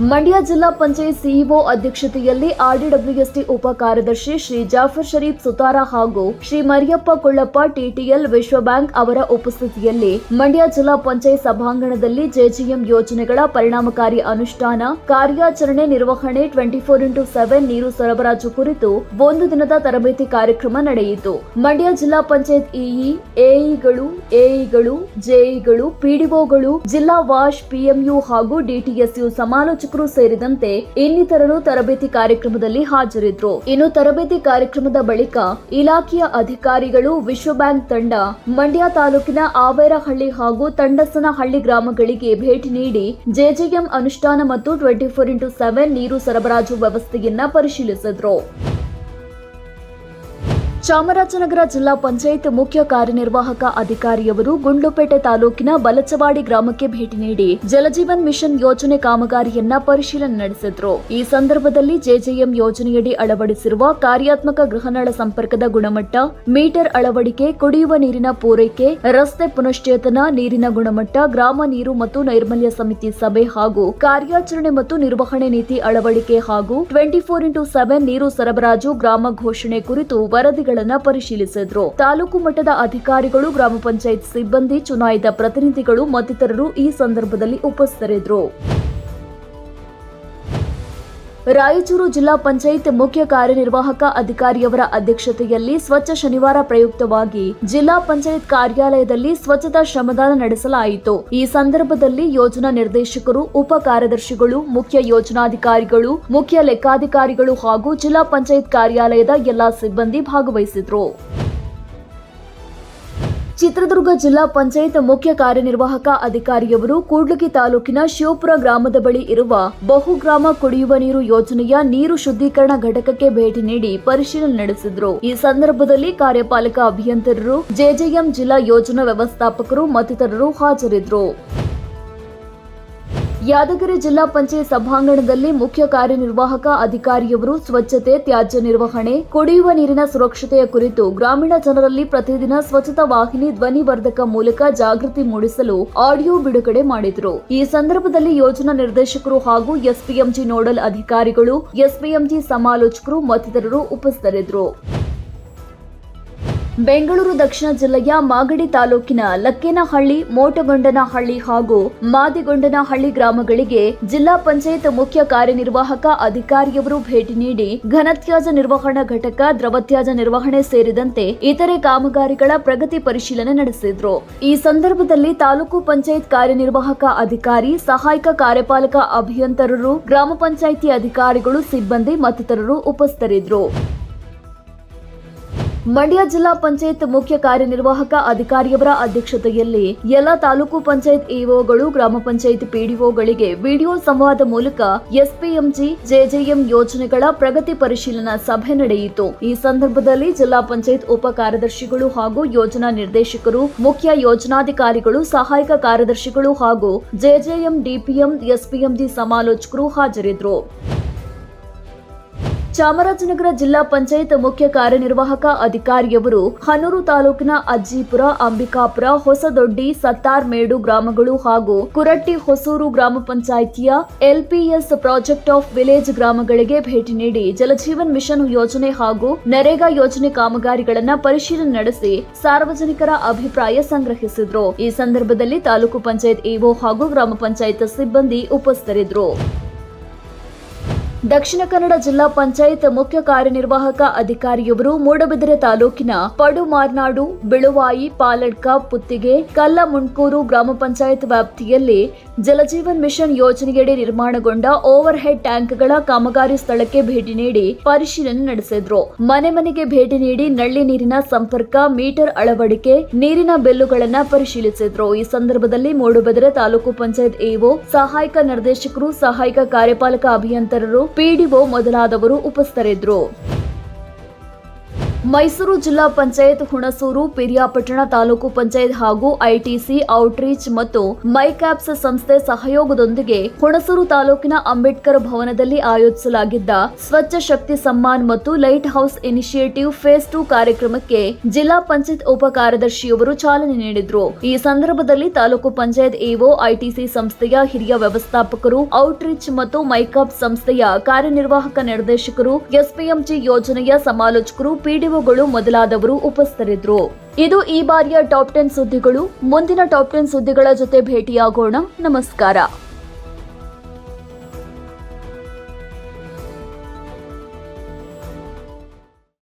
ಮಂಡ್ಯ ಜಿಲ್ಲಾ ಪಂಚಾಯತ್ ಸಿಇಒ ಅಧ್ಯಕ್ಷತೆಯಲ್ಲಿ ಆರ್ಡಿಡಬ್ಲ್ಯೂಎಸ್ಟಿ ಉಪ ಕಾರ್ಯದರ್ಶಿ ಶ್ರೀ ಜಾಫರ್ ಶರೀಫ್ ಸುತಾರ ಹಾಗೂ ಶ್ರೀ ಮರಿಯಪ್ಪ ಕೊಳ್ಳಪ್ಪ ಟಿಟಿಎಲ್ ವಿಶ್ವ ಬ್ಯಾಂಕ್ ಅವರ ಉಪಸ್ಥಿತಿಯಲ್ಲಿ ಮಂಡ್ಯ ಜಿಲ್ಲಾ ಪಂಚಾಯತ್ ಸಭಾಂಗಣದಲ್ಲಿ ಜೆಜಿಎಂ ಯೋಜನೆಗಳ ಪರಿಣಾಮಕಾರಿ ಅನುಷ್ಠಾನ, ಕಾರ್ಯಾಚರಣೆ ನಿರ್ವಹಣೆ ಟ್ವೆಂಟಿ ಫೋರ್ ಇಂಟು ಸೆವೆನ್ ನೀರು ಸರಬರಾಜು ಕುರಿತು ಒಂದು ದಿನದ ತರಬೇತಿ ಕಾರ್ಯಕ್ರಮ ನಡೆಯಿತು. ಮಂಡ್ಯ ಜಿಲ್ಲಾ ಪಂಚಾಯತ್ ಇಇ, ಎಇಗಳು ಎಇಗಳು, ಜೆಇಗಳು, ಪಿಡಿಒಗಳು, ಜಿಲ್ಲಾ ವಾಶ್, ಪಿಎಂಯು ಹಾಗೂ ಡಿಟಿಎಸ್ಯು ಸಮಾಲೋಚಕರು ಸೇರಿದಂತೆ ಇನ್ನಿತರರು ತರಬೇತಿ ಕಾರ್ಯಕ್ರಮದಲ್ಲಿ ಹಾಜರಿದ್ರು. ಇನ್ನು ತರಬೇತಿ ಕಾರ್ಯಕ್ರಮದ ಬಳಿಕ ಇಲಾಖೆಯ ಅಧಿಕಾರಿಗಳು ವಿಶ್ವ ಬ್ಯಾಂಕ್ ತಂಡ, ಮಂಡ್ಯ ತಾಲೂಕಿನ ಆವೇರಹಳ್ಳಿ ಹಾಗೂ ತಂಡಸನಹಳ್ಳಿ ಗ್ರಾಮಗಳಿಗೆ ಭೇಟಿ ನೀಡಿ ಜೆಜೆಎಂ ಅನುಷ್ಠಾನ ಮತ್ತು ಟ್ವೆಂಟಿ ಫೋರ್ ಇಂಟು ಸೆವೆನ್ ನೀರು ಸರಬರಾಜು ವ್ಯವಸ್ಥೆಯನ್ನ ಪರಿಶೀಲಿಸಿದ್ರು. ಚಾಮರಾಜನಗರ ಜಿಲ್ಲಾ ಪಂಚಾಯತ್ ಮುಖ್ಯ ಕಾರ್ಯನಿರ್ವಾಹಕ ಅಧಿಕಾರಿಯವರು ಗುಂಡ್ಲುಪೇಟೆ ತಾಲೂಕಿನ ಬಲಚವಾಡಿ ಗ್ರಾಮಕ್ಕೆ ಭೇಟಿ ನೀಡಿ ಜಲಜೀವನ್ ಮಿಷನ್ ಯೋಜನೆ ಕಾಮಗಾರಿಯನ್ನ ಪರಿಶೀಲನೆ ನಡೆಸಿದ್ರು. ಈ ಸಂದರ್ಭದಲ್ಲಿ ಜೆಜೆಎಂ ಯೋಜನೆಯಡಿ ಅಳವಡಿಸಿರುವ ಕಾರ್ಯಾತ್ಮಕ ಗೃಹನಳ ಸಂಪರ್ಕದ ಗುಣಮಟ್ಟ, ಮೀಟರ್ ಅಳವಡಿಕೆ, ಕುಡಿಯುವ ನೀರಿನ ಪೂರೈಕೆ, ರಸ್ತೆ ಪುನಶ್ಚೇತನ, ನೀರಿನ ಗುಣಮಟ್ಟ, ಗ್ರಾಮ ನೀರು ಮತ್ತು ನೈರ್ಮಲ್ಯ ಸಮಿತಿ ಸಭೆ ಹಾಗೂ ಕಾರ್ಯಾಚರಣೆ ಮತ್ತು ನಿರ್ವಹಣೆ ನೀತಿ ಅಳವಡಿಕೆ ಹಾಗೂ ಟ್ವೆಂಟಿ ಫೋರ್ ಇಂಟು ಸೆವೆನ್ ನೀರು ಸರಬರಾಜು ಗ್ರಾಮ ಘೋಷಣೆ ಕುರಿತು ವರದಿಗಳನ್ನ ಪರಿಶೀಲಿಸಿದ್ರು. ತಾಲೂಕು ಮಟ್ಟದ ಅಧಿಕಾರಿಗಳು ಗ್ರಾಮ ಪಂಚಾಯತ್ ಸಿಬ್ಬಂದಿ ಚುನಾಯಿತ ಪ್ರತಿನಿಧಿಗಳು ಮತ್ತಿತರರು ಈ ಸಂದರ್ಭದಲ್ಲಿ ಉಪಸ್ಥಿತರಿದ್ದರು ರಾಯಚೂರು ಜಿಲ್ಲಾ ಪಂಚಾಯತ್ ಮುಖ್ಯ ಕಾರ್ಯನಿರ್ವಾಹಕ ಅಧಿಕಾರಿಯವರ ಅಧ್ಯಕ್ಷತೆಯಲ್ಲಿ ಸ್ವಚ್ಛ ಶನಿವಾರ ಪ್ರಯುಕ್ತವಾಗಿ ಜಿಲ್ಲಾ ಪಂಚಾಯತ್ ಕಾರ್ಯಾಲಯದಲ್ಲಿ ಸ್ವಚ್ಛತಾ ಶ್ರಮದಾನ ನಡೆಸಲಾಯಿತು. ಈ ಸಂದರ್ಭದಲ್ಲಿ ಯೋಜನಾ ನಿರ್ದೇಶಕರು, ಉಪ ಕಾರ್ಯದರ್ಶಿಗಳು, ಮುಖ್ಯ ಯೋಜನಾಧಿಕಾರಿಗಳು, ಮುಖ್ಯ ಲೆಕ್ಕಾಧಿಕಾರಿಗಳು ಹಾಗೂ ಜಿಲ್ಲಾ ಪಂಚಾಯತ್ ಕಾರ್ಯಾಲಯದ ಎಲ್ಲಾ ಸಿಬ್ಬಂದಿ ಭಾಗವಹಿಸಿದ್ರು. ಚಿತ್ರದುರ್ಗ ಜಿಲ್ಲಾ ಪಂಚಾಯತ್ ಮುಖ್ಯ ಕಾರ್ಯನಿರ್ವಾಹಕ ಅಧಿಕಾರಿಯವರು ಕೂಡ್ಲಿಗಿ ತಾಲೂಕಿನ ಶಿವಪುರ ಗ್ರಾಮದ ಬಳಿ ಇರುವ ಬಹುಗ್ರಾಮ ಕುಡಿಯುವ ನೀರು ಯೋಜನೆಯ ನೀರು ಶುದ್ಧೀಕರಣ ಘಟಕಕ್ಕೆ ಭೇಟಿ ನೀಡಿ ಪರಿಶೀಲನೆ ನಡೆಸಿದ್ರು. ಈ ಸಂದರ್ಭದಲ್ಲಿ ಕಾರ್ಯಪಾಲಕ ಅಭಿಯಂತರರು, ಜೆಜೆಎಂ ಜಿಲ್ಲಾ ಯೋಜನಾ ವ್ಯವಸ್ಥಾಪಕರು ಮತ್ತಿತರರು ಹಾಜರಿದ್ದರು ಯಾದಗಿರಿ ಜಿಲ್ಲಾ ಪಂಚಾಯತ್ ಸಭಾಂಗಣದಲ್ಲಿ ಮುಖ್ಯ ಕಾರ್ಯನಿರ್ವಾಹಕ ಅಧಿಕಾರಿಯವರು ಸ್ವಚ್ಛತೆ ತ್ಯಾಜ್ಯ ನಿರ್ವಹಣೆ, ಕುಡಿಯುವ ನೀರಿನ ಸುರಕ್ಷತೆಯ ಕುರಿತು ಗ್ರಾಮೀಣ ಜನರಲ್ಲಿ ಪ್ರತಿದಿನ ಸ್ವಚ್ಛತಾ ವಾಹಿನಿ ಧ್ವನಿವರ್ಧಕ ಮೂಲಕ ಜಾಗೃತಿ ಮೂಡಿಸಲು ಆಡಿಯೋ ಬಿಡುಗಡೆ ಮಾಡಿದರು. ಈ ಸಂದರ್ಭದಲ್ಲಿ ಯೋಜನಾ ನಿರ್ದೇಶಕರು ಹಾಗೂ ಎಸ್ಪಿಎಂಜಿ ನೋಡಲ್ ಅಧಿಕಾರಿಗಳು, ಎಸ್ಪಿಎಂಜಿ ಸಮಾಲೋಚಕರು ಮತ್ತಿತರರು ಉಪಸ್ಥಿತರಿದ್ದರು. ಬೆಂಗಳೂರು ದಕ್ಷಿಣ ಜಿಲ್ಲೆಯ ಮಾಗಡಿ ತಾಲೂಕಿನ ಲಕ್ಕೇನಹಳ್ಳಿ, ಮೋಟಗೊಂಡನಹಳ್ಳಿ ಹಾಗೂ ಮಾದಿಗೊಂಡನಹಳ್ಳಿ ಗ್ರಾಮಗಳಿಗೆ ಜಿಲ್ಲಾ ಪಂಚಾಯತ್ ಮುಖ್ಯ ಕಾರ್ಯನಿರ್ವಾಹಕ ಅಧಿಕಾರಿಯವರು ಭೇಟಿ ನೀಡಿ ಘನತ್ಯಾಜ ನಿರ್ವಹಣಾ ಘಟಕ, ದ್ರವತ್ಯಾಜ ನಿರ್ವಹಣೆ ಸೇರಿದಂತೆ ಇತರೆ ಕಾಮಗಾರಿಗಳ ಪ್ರಗತಿ ಪರಿಶೀಲನೆ ನಡೆಸಿದ್ರು. ಈ ಸಂದರ್ಭದಲ್ಲಿ ತಾಲೂಕು ಪಂಚಾಯತ್ ಕಾರ್ಯನಿರ್ವಾಹಕ ಅಧಿಕಾರಿ, ಸಹಾಯಕ ಕಾರ್ಯಪಾಲಕ ಅಭಿಯಂತರರು, ಗ್ರಾಮ ಪಂಚಾಯಿತಿ ಅಧಿಕಾರಿಗಳು, ಸಿಬ್ಬಂದಿ ಮತ್ತಿತರರು ಉಪಸ್ಥಿತರಿದ್ದರು ಮಂಡ್ಯ ಜಿಲ್ಲಾ ಪಂಚಾಯತ್ ಮುಖ್ಯ ಕಾರ್ಯನಿರ್ವಾಹಕ ಅಧಿಕಾರಿಯವರ ಅಧ್ಯಕ್ಷತೆಯಲ್ಲಿ ಎಲ್ಲ ತಾಲೂಕು ಪಂಚಾಯತ್ ಇಒಗಳು, ಗ್ರಾಮ ಪಂಚಾಯತ್ ಪಿಡಿಒಗಳಿಗೆ ವಿಡಿಯೋ ಸಂವಾದ ಮೂಲಕ ಎಸ್ಪಿಎಂಜಿ, ಜೆಜೆಎಂ ಯೋಜನೆಗಳ ಪ್ರಗತಿ ಪರಿಶೀಲನಾ ಸಭೆ ನಡೆಯಿತು. ಈ ಸಂದರ್ಭದಲ್ಲಿ ಜಿಲ್ಲಾ ಪಂಚಾಯತ್ ಉಪ ಕಾರ್ಯದರ್ಶಿಗಳು ಹಾಗೂ ಯೋಜನಾ ನಿರ್ದೇಶಕರು, ಮುಖ್ಯ ಯೋಜನಾಧಿಕಾರಿಗಳು, ಸಹಾಯಕ ಕಾರ್ಯದರ್ಶಿಗಳು ಹಾಗೂ ಜೆಜೆಎಂ ಡಿಪಿಎಂ, ಎಸ್ಪಿಎಂಜಿ ಸಮಾಲೋಚಕರು ಹಾಜರಿದ್ದರು. ಚಾಮರಾಜನಗರ ಜಿಲ್ಲಾ ಪಂಚಾಯತ್ ಮುಖ್ಯ ಕಾರ್ಯನಿರ್ವಾಹಕ ಅಧಿಕಾರಿಯವರು ಹನೂರು ತಾಲೂಕಿನ ಅಜ್ಜಿಪುರ, ಅಂಬಿಕಾಪುರ, ಹೊಸದೊಡ್ಡಿ ಸತ್ತಾರ್ಮೇಡು ಗ್ರಾಮಗಳು ಹಾಗೂ ಕುರಟ್ಟಿ ಹೊಸೂರು ಗ್ರಾಮ ಪಂಚಾಯಿತಿಯ ಎಲ್ಪಿಎಸ್ ಪ್ರಾಜೆಕ್ಟ್ ಆಫ್ ವಿಲೇಜ್ ಗ್ರಾಮಗಳಿಗೆ ಭೇಟಿ ನೀಡಿ ಜಲಜೀವನ್ ಮಿಷನ್ ಯೋಜನೆ ಹಾಗೂ ನರೇಗಾ ಯೋಜನೆ ಕಾಮಗಾರಿಗಳನ್ನು ಪರಿಶೀಲನೆ ನಡೆಸಿ ಸಾರ್ವಜನಿಕರ ಅಭಿಪ್ರಾಯ ಸಂಗ್ರಹಿಸಿದ್ರು. ಈ ಸಂದರ್ಭದಲ್ಲಿ ತಾಲೂಕು ಪಂಚಾಯತ್ ಇಒ ಹಾಗೂ ಗ್ರಾಮ ಪಂಚಾಯತ್ ಸಿಬ್ಬಂದಿ ಉಪಸ್ಥಿತರಿದ್ದರು. ದಕ್ಷಿಣ ಕನ್ನಡ ಜಿಲ್ಲಾ ಪಂಚಾಯತ್ ಮುಖ್ಯ ಕಾರ್ಯನಿರ್ವಾಹಕ ಅಧಿಕಾರಿಯವರು ಮೂಡಬಿದಿರೆ ತಾಲೂಕಿನ ಪಡುಮಾರ್ನಾಡು, ಬಿಳುವಾಯಿ, ಪಾಲಡ್ಕ, ಪುತ್ತಿಗೆ, ಕಲ್ಲಮುಣ್ಕೂರು ಗ್ರಾಮ ಪಂಚಾಯತ್ ವ್ಯಾಪ್ತಿಯಲ್ಲಿ ಜಲಜೀವನ್ ಮಿಷನ್ ಯೋಜನೆಯಡಿ ನಿರ್ಮಾಣಗೊಂಡ ಓವರ್ ಹೆಡ್ ಟ್ಯಾಂಕ್ಗಳ ಕಾಮಗಾರಿ ಸ್ಥಳಕ್ಕೆ ಭೇಟಿ ನೀಡಿ ಪರಿಶೀಲನೆ ನಡೆಸಿದ್ರು. ಮನೆ ಮನೆಗೆ ಭೇಟಿ ನೀಡಿ ನಳ್ಳಿ ನೀರಿನ ಸಂಪರ್ಕ, ಮೀಟರ್ ಅಳವಡಿಕೆ, ನೀರಿನ ಬಿಲ್ಲುಗಳನ್ನ ಪರಿಶೀಲಿಸಿದ್ರು. ಈ ಸಂದರ್ಭದಲ್ಲಿ ಮೂಡುಬೆದರೆ ತಾಲೂಕು ಪಂಚಾಯತ್ ಇಒ ಸಹಾಯಕ ನಿರ್ದೇಶಕರು, ಸಹಾಯಕ ಕಾರ್ಯಪಾಲಕ ಅಭಿಯಂತರರು ಪಿಡಿಒ ಮೊದಲಾದವರು ಉಪಸ್ಥಿತರಿದ್ದರು. ಮೈಸೂರು ಜಿಲ್ಲಾ ಪಂಚಾಯತ್ ಹುಣಸೂರು ಪಿರಿಯಾಪಟ್ಟಣ ತಾಲೂಕು ಪಂಚಾಯತ್ ಹಾಗೂ ಐಟಿಸಿ, ಔಟ್ರೀಚ್ ಮತ್ತು ಮೈಕ್ಯಾಪ್ಸ್ ಸಂಸ್ಥೆ ಸಹಯೋಗದೊಂದಿಗೆ ಹುಣಸೂರು ತಾಲೂಕಿನ ಅಂಬೇಡ್ಕರ್ ಭವನದಲ್ಲಿ ಆಯೋಜಿಸಲಾಗಿದ್ದ ಸ್ವಚ್ಛ ಶಕ್ತಿ ಸಮ್ಮಾನ್ ಮತ್ತು light house initiative phase two ಕಾರ್ಯಕ್ರಮಕ್ಕೆ ಜಿಲ್ಲಾ ಪಂಚಾಯತ್ ಉಪ ಕಾರ್ಯದರ್ಶಿಯವರು ಚಾಲನೆ ನೀಡಿದ್ರು. ಈ ಸಂದರ್ಭದಲ್ಲಿ ತಾಲೂಕು ಪಂಚಾಯತ್ ಇಒ, ಐಟಿಸಿ ಸಂಸ್ಥೆಯ ಹಿರಿಯ ವ್ಯವಸ್ಥಾಪಕರು, ಔಟ್ರೀಚ್ ಮತ್ತು ಮೈಕಾಪ್ ಸಂಸ್ಥೆಯ ಕಾರ್ಯನಿರ್ವಾಹಕ ನಿರ್ದೇಶಕರು, ಎಸ್ಪಿಎಂಜಿ ಯೋಜನೆಯ ಸಮಾಲೋಚಕರು ಪಿಡಿಒಗಳು ಮೊದಲಾದವರು ಉಪಸ್ಥಿತರಿದ್ದರು ಇದು ಈ ಬಾರಿಯ ಟಾಪ್ ಟೆನ್ ಸುದ್ದಿಗಳು. ಮುಂದಿನ ಟಾಪ್ ಟೆನ್ ಸುದ್ದಿಗಳ ಜೊತೆ ಭೇಟಿಯಾಗೋಣ. ನಮಸ್ಕಾರ.